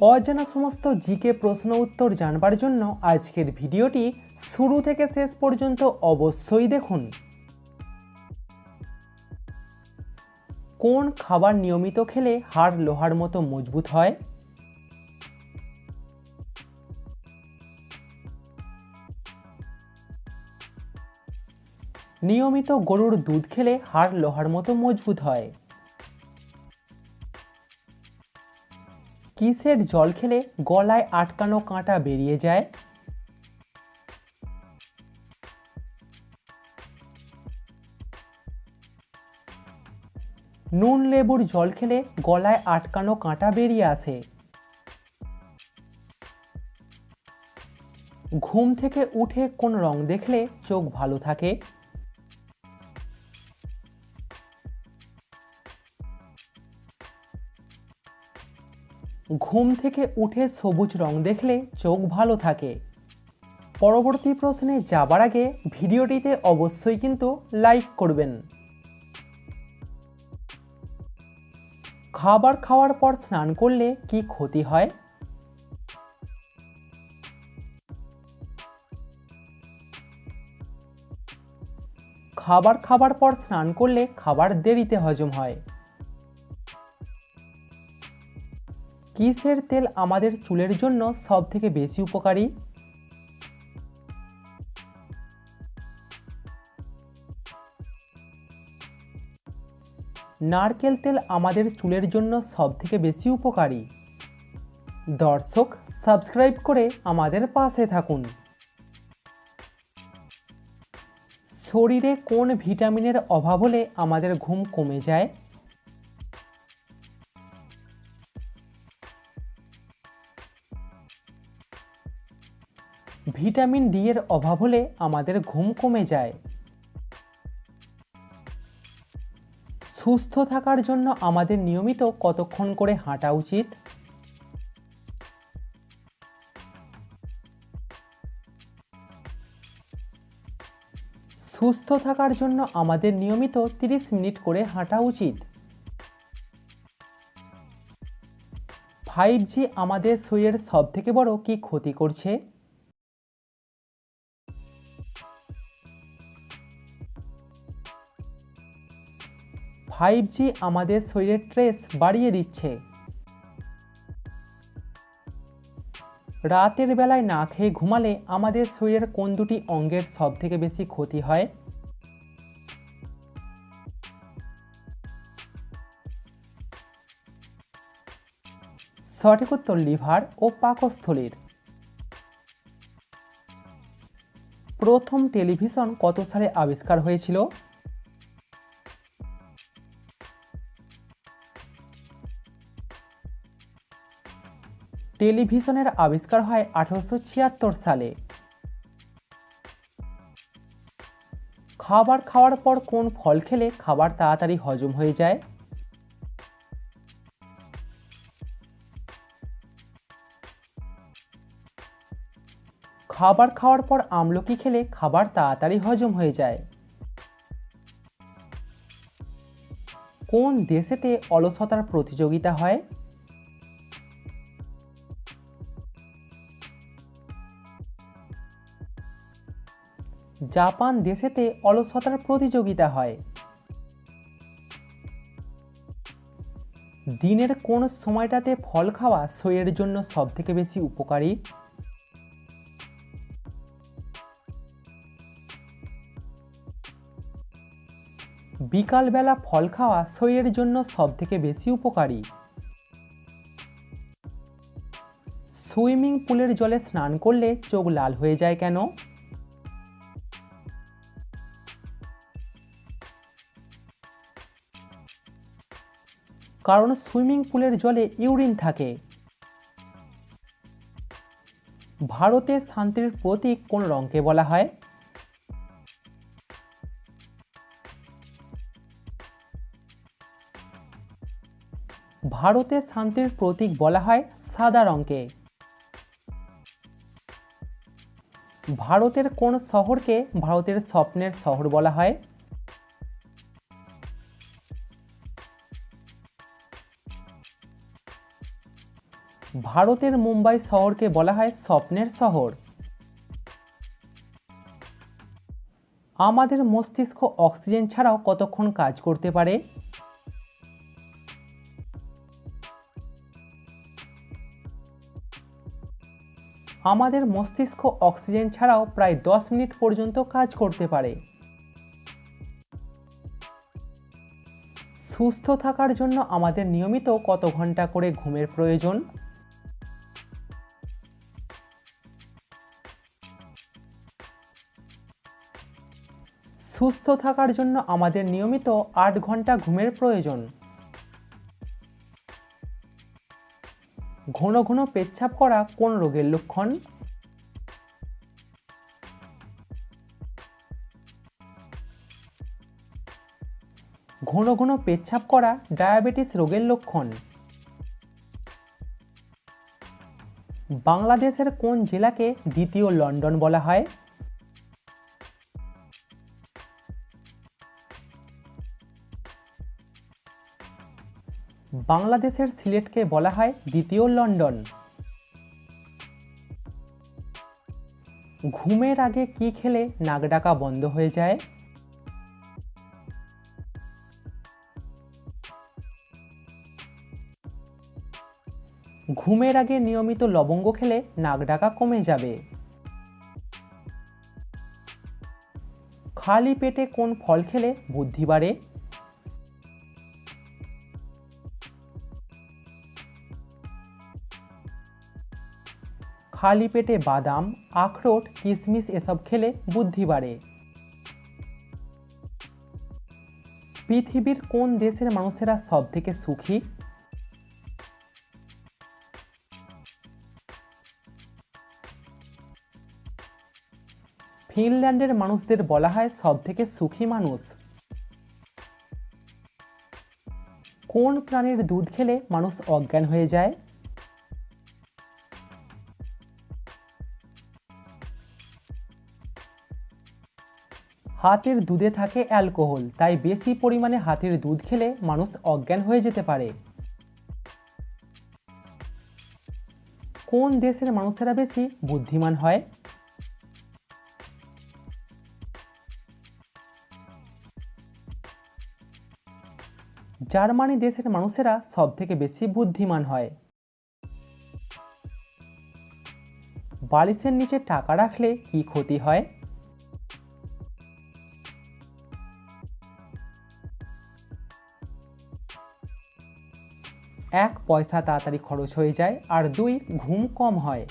অজানা সমস্ত জিকে প্রশ্ন উত্তর জানবার জন্য আজকের ভিডিওটি শুরু থেকে শেষ পর্যন্ত অবশ্যই দেখুন। কোন খাবার নিয়মিত খেলে হাড় লোহার মতো মজবুত হয়? নিয়মিত গরুর দুধ খেলে হাড় লোহার মতো মজবুত হয়। কিসের জল খেলে গলায় আটকানো কাঁটা বেরিয়ে যায়? নুন লেবুর জল খেলে গলায় আটকানো কাঁটা বেরিয়ে আসে। ঘুম থেকে উঠে কোন রং দেখলে চোখ ভালো থাকে? ঘুম থেকে উঠে সবুজ রং দেখলে চোখ ভালো থাকে। পরবর্তী প্রশ্নে যাবার আগে ভিডিওটিতে অবশ্যই কিন্তু লাইক করবেন। খাবার খাওয়ার পর স্নান করলে কি ক্ষতি হয়? খাবার খাবার পর স্নান করলে খাবার দেরিতে হজম হয়। কিসের তেল আমাদের চুলের জন্য সব থেকে বেশি উপকারী? নারকেল তেল আমাদের চুলের জন্য সব থেকে বেশি উপকারী। দর্শক, সাবস্ক্রাইব করে আমাদের পাশে থাকুন। শরীরে কোন ভিটামিনের অভাব হলে আমাদের ঘুম কমে যায়? ভিটামিন ডি এর অভাব হলে আমাদের ঘুম কমে যায়। সুস্থ থাকার জন্য আমাদের নিয়মিত কতক্ষণ করে হাঁটা উচিত? সুস্থ থাকার জন্য আমাদের নিয়মিত 30 মিনিট করে হাঁটা উচিত। ফাইভ জি আমাদের শরীরের সব থেকে বড় কি ক্ষতি করছে? ফাইভ জি আমাদের শরীরের ট্রেস বাড়িয়ে দিচ্ছে। রাতের বেলায় না খেয়ে ঘুমালে আমাদের শরীরের কোন দুটি অঙ্গের সব থেকে বেশি ক্ষতি হয়? সঠিক উত্তর লিভার ও পাকস্থলীর। প্রথম টেলিভিশন কত সালে আবিষ্কার হয়েছিল? টেলিভিশনের আবিষ্কার হয় আঠারোশো ছিয়াত্তর সালে। খাবার খাওয়ার পর কোন ফল খেলে খাবার তাড়াতাড়ি হজম হয়ে যায়? খাবার খাওয়ার পর আমলকি খেলে খাবার তাড়াতাড়ি হজম হয়ে যায়। কোন দেশেতে অলসতার প্রতিযোগিতা হয়? জাপান দেশেতে অলসতার প্রতিযোগিতা হয়। দিনের কোন সময়টাতে ফল খাওয়া শরীরের জন্য সবথেকে বেশি উপকারী? বিকালবেলা ফল খাওয়া শরীরের জন্য সবথেকে বেশি উপকারী? সুইমিং পুলের জলে স্নান করলে চোখ লাল হয়ে যায় কেন? কারণ সুইমিং পুলের জলে ইউরিন থাকে। ভারতে শান্তির প্রতীক কোন রঙকে বলা হয়? ভারতে শান্তির প্রতীক বলা হয় সাদা রঙকে। ভারতের কোন শহরকে ভারতের স্বপ্নের শহর বলা হয়? ভারতের মুম্বাই শহরকে বলা হয় স্বপ্নের শহর। আমাদের মস্তিষ্ক অক্সিজেন ছাড়াও কতক্ষণ কাজ করতে পারে? আমাদের মস্তিষ্ক অক্সিজেন ছাড়াও প্রায় দশ মিনিট পর্যন্ত কাজ করতে পারে। সুস্থ থাকার জন্য আমাদের নিয়মিত কত ঘণ্টা করে ঘুমের প্রয়োজন? সুস্থ থাকার জন্য আমাদের নিয়মিত আট ঘণ্টা ঘুমের প্রয়োজন। ঘন ঘন পেচ্ছাপ করা কোন রোগের লক্ষণ? ঘন ঘন পেচ্ছাপ করা ডায়াবেটিস রোগের লক্ষণ। বাংলাদেশের কোন জেলাকে দ্বিতীয় লন্ডন বলা হয়? বাংলাদেশের সিলেটকে বলা হয় দ্বিতীয় লন্ডন। ঘুমের আগে কি খেলে নাক ডাকা বন্ধ হয়ে যায়? ঘুমের আগে নিয়মিত লবঙ্গ খেলে নাক ডাকা কমে যাবে। খালি পেটে কোন ফল খেলে বুদ্ধি বাড়ে? খালি পেটে বাদাম, আখরোট কিশমিশ এসব খেলে বুদ্ধি বাড়ে। পৃথিবীর কোন দেশের মানুষেরা সব থেকে সুখী? ফিনল্যান্ডের মানুষদের বলা হয় সব থেকে সুখী মানুষ। কোন প্রাণীর দুধ খেলে মানুষ অজ্ঞান হয়ে যায়? হাতের দুধে থাকে অ্যালকোহল, তাই বেশি পরিমাণে হাতের দুধ খেলে মানুষ অজ্ঞান হয়ে যেতে পারে। কোন দেশের মানুষেরা বেশি বুদ্ধিমান হয়? জার্মানি দেশের মানুষেরা সব থেকে বেশি বুদ্ধিমান হয়। বালিশের নিচে টাকা রাখলে কি ক্ষতি হয়? এক পয়সা তাড়াতাড়ি খরচ হয়ে যায় আর দুই ঘুম কম হয়।